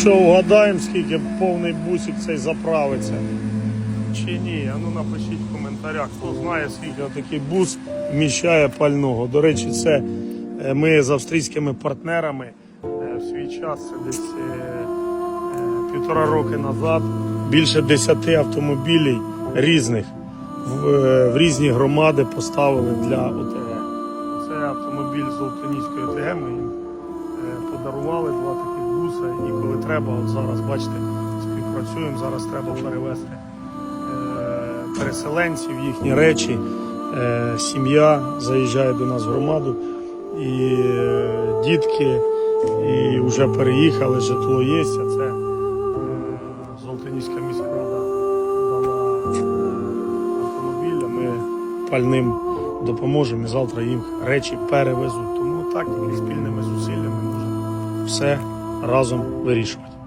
що угадаємо, скільки повний бусик цей заправиться. Чи ні? А ну напишіть в коментарях, хто знає, скільки такий бус вміщає пального. До речі, це е, ми з австрійськими партнерами е, в свій час, десь е, півтора роки назад, більше десяти автомобілів різних в, в різні громади поставили для ОТГ. Це автомобіль з Золотоніської ОТГ. Ми їм подарували два таких буса. І коли треба, от зараз бачите, співпрацюємо. Зараз треба перевезти е, переселенців, їхні речі. Е, Сім'я заїжджає до нас в громаду, і е, дітки і вже переїхали, житло є. А це е, Золотоніська міська рада дала автомобіль, ми пальним допоможемо і завтра їм речі перевезуть. Тому так тільки спільними зусиллями можемо все разом вирішувати.